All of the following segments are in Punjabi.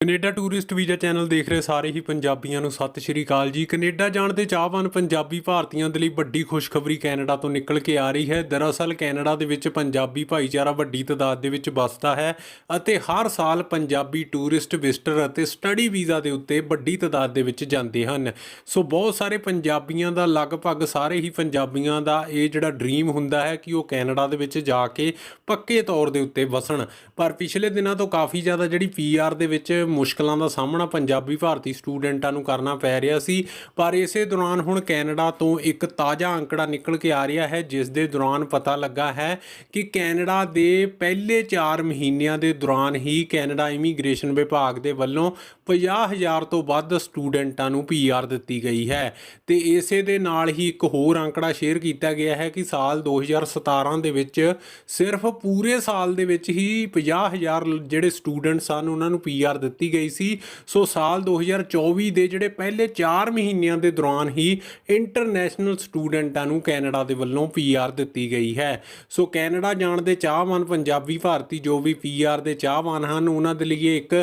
ਕੈਨੇਡਾ ਟੂਰਿਸਟ ਵੀਜ਼ਾ ਚੈਨਲ ਦੇਖ ਰਹੇ ਸਾਰੇ ਹੀ ਪੰਜਾਬੀਆਂ ਨੂੰ ਸਤਿ ਸ਼੍ਰੀ ਅਕਾਲ ਜੀ। ਕੈਨੇਡਾ ਜਾਣ ਦੇ ਚਾਹਵਾਨ ਪੰਜਾਬੀ ਭਾਰਤੀਆਂ ਦੇ ਲਈ ਵੱਡੀ ਖੁਸ਼ਖਬਰੀ ਕੈਨੇਡਾ ਤੋਂ ਨਿਕਲ ਕੇ ਆ ਰਹੀ ਹੈ। ਦਰਅਸਲ ਕੈਨੇਡਾ ਦੇ ਵਿੱਚ ਪੰਜਾਬੀ ਭਾਈਚਾਰਾ ਵੱਡੀ ਤਾਦਾਦ ਦੇ ਵਿੱਚ ਵੱਸਦਾ ਹੈ ਅਤੇ ਹਰ ਸਾਲ ਪੰਜਾਬੀ ਟੂਰਿਸਟ ਵਿਜ਼ਟਰ ਅਤੇ ਸਟੱਡੀ ਵੀਜ਼ਾ ਦੇ ਉੱਤੇ ਵੱਡੀ ਤਾਦਾਦ ਦੇ ਵਿੱਚ ਜਾਂਦੇ ਹਨ। ਸੋ ਬਹੁਤ ਸਾਰੇ ਪੰਜਾਬੀਆਂ ਦਾ, ਲਗਭਗ ਸਾਰੇ ਹੀ ਪੰਜਾਬੀਆਂ ਦਾ ਇਹ ਜਿਹੜਾ ਡ੍ਰੀਮ ਹੁੰਦਾ ਹੈ ਕਿ ਉਹ ਕੈਨੇਡਾ ਦੇ ਵਿੱਚ ਜਾ ਕੇ ਪੱਕੇ ਤੌਰ ਦੇ ਉੱਤੇ ਵਸਣ। ਪਰ ਪਿਛਲੇ ਦਿਨਾਂ ਤੋਂ ਕਾਫੀ ਜ਼ਿਆਦਾ ਜਿਹੜੀ ਪੀਆਰ ਦੇ ਵਿੱਚ ਮੁਸ਼ਕਲਾਂ ਦਾ ਸਾਹਮਣਾ ਪੰਜਾਬੀ ਭਾਰਤੀ ਸਟੂਡੈਂਟਾਂ ਨੂੰ ਕਰਨਾ ਪੈ ਰਿਹਾ ਸੀ। ਪਰ ਇਸੇ ਦੌਰਾਨ ਹੁਣ ਕੈਨੇਡਾ ਤੋਂ ਇੱਕ ਤਾਜ਼ਾ ਅੰਕੜਾ ਨਿਕਲ ਕੇ ਆ ਰਿਹਾ ਹੈ, ਜਿਸ ਦੇ ਦੌਰਾਨ ਪਤਾ ਲੱਗਾ ਹੈ ਕਿ ਕੈਨੇਡਾ ਦੇ ਪਹਿਲੇ 4 ਮਹੀਨਿਆਂ ਦੇ ਦੌਰਾਨ ਹੀ ਕੈਨੇਡਾ ਇਮੀਗ੍ਰੇਸ਼ਨ ਵਿਭਾਗ ਦੇ ਵੱਲੋਂ 50000 ਤੋਂ ਵੱਧ ਸਟੂਡੈਂਟਾਂ ਨੂੰ ਪੀਆਰ ਦਿੱਤੀ ਗਈ ਹੈ। ਤੇ ਇਸੇ ਦੇ ਨਾਲ ਹੀ ਇੱਕ ਹੋਰ ਅੰਕੜਾ ਸ਼ੇਅਰ ਕੀਤਾ ਗਿਆ ਹੈ ਕਿ ਸਾਲ 2017 ਦੇ ਵਿੱਚ ਸਿਰਫ ਪੂਰੇ ਸਾਲ ਦੇ ਵਿੱਚ ਹੀ 50000 ਜਿਹੜੇ ਸਟੂਡੈਂਟ ਸਨ, ਉਹਨਾਂ ਨੂੰ ਪੀਆਰ ਦਿੱਤੀ ਦਿੱਤੀ ਗਈ ਸੀ। ਸੋ ਸਾਲ 2024 ਦੇ ਜਿਹੜੇ ਪਹਿਲੇ 4 ਮਹੀਨਿਆਂ ਦੇ ਦੌਰਾਨ ਹੀ ਇੰਟਰਨੈਸ਼ਨਲ ਸਟੂਡੈਂਟਾਂ ਨੂੰ ਕੈਨੇਡਾ ਦੇ ਵੱਲੋਂ ਪੀਆਰ ਦਿੱਤੀ ਗਈ ਹੈ। ਸੋ ਕੈਨੇਡਾ ਜਾਣ ਦੇ ਚਾਹਵਾਨ ਪੰਜਾਬੀ ਭਾਰਤੀ ਜੋ ਵੀ ਪੀਆਰ ਦੇ ਚਾਹਵਾਨ ਹਨ, ਉਹਨਾਂ ਦੇ ਲਈ ਇੱਕ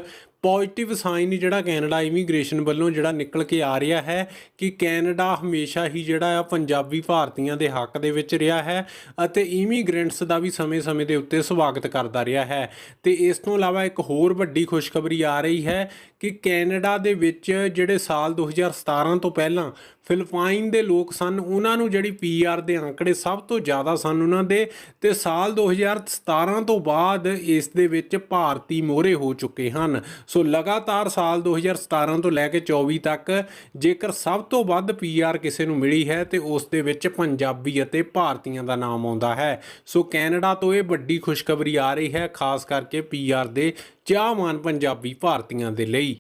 ਪੋਜ਼ਿਟਿਵ ਸਾਈਨ ਜਿਹੜਾ ਕੈਨੇਡਾ ਇਮੀਗ੍ਰੇਸ਼ਨ ਵੱਲੋਂ ਜਿਹੜਾ ਨਿਕਲ ਕੇ ਆ ਰਿਹਾ ਹੈ ਕਿ ਕੈਨੇਡਾ ਹਮੇਸ਼ਾ ਹੀ ਜਿਹੜਾ ਆ ਪੰਜਾਬੀ ਭਾਰਤੀਆਂ ਦੇ ਹੱਕ ਦੇ ਵਿੱਚ ਰਿਹਾ ਹੈ ਅਤੇ ਇਮੀਗ੍ਰੈਂਟਸ ਦਾ ਵੀ ਸਮੇਂ-ਸਮੇਂ ਦੇ ਉੱਤੇ ਸਵਾਗਤ ਕਰਦਾ ਰਿਹਾ ਹੈ। ਤੇ ਇਸ ਤੋਂ ਇਲਾਵਾ ਇੱਕ ਹੋਰ ਵੱਡੀ ਖੁਸ਼ਖਬਰੀ ਆ ਰਹੀ ਹੈ ਕਿ ਕੈਨੇਡਾ ਦੇ ਵਿੱਚ ਜਿਹੜੇ ਸਾਲ 2017 ਤੋਂ ਪਹਿਲਾਂ ਫਿਲਪਾਈਨ ਦੇ ਲੋਕ ਸਨ, ਉਹਨਾਂ ਨੂੰ ਜਿਹੜੀ ਪੀਆਰ ਦੇ ਅੰਕੜੇ ਸਭ ਤੋਂ ਜ਼ਿਆਦਾ ਸਨ ਉਹਨਾਂ ਦੇ ਤੇ ਸਾਲ 2017 ਤੋਂ ਬਾਅਦ ਇਸ ਦੇ ਵਿੱਚ ਭਾਰਤੀ ਮੋਹਰੇ ਹੋ ਚੁੱਕੇ ਹਨ। ਸੋ ਲਗਾਤਾਰ ਸਾਲ 2017 ਤੋਂ ਲੈ ਕੇ 24 ਤੱਕ ਜੇਕਰ ਸਭ ਤੋਂ ਵੱਧ ਪੀਆਰ ਕਿਸੇ ਨੂੰ ਮਿਲੀ ਹੈ ਤੇ ਉਸ ਦੇ ਵਿੱਚ ਪੰਜਾਬੀ ਅਤੇ ਭਾਰਤੀਆਂ ਦਾ ਨਾਮ ਆਉਂਦਾ ਹੈ। ਸੋ ਕੈਨੇਡਾ ਤੋਂ ਇਹ ਵੱਡੀ ਖੁਸ਼ਖਬਰੀ ਆ ਰਹੀ ਹੈ, ਖਾਸ ਕਰਕੇ ਪੀਆਰ ਦੇ ਚਾਹਵਾਨ ਪੰਜਾਬੀ ਭਾਰਤੀਆਂ ਦੇ ਲਈ।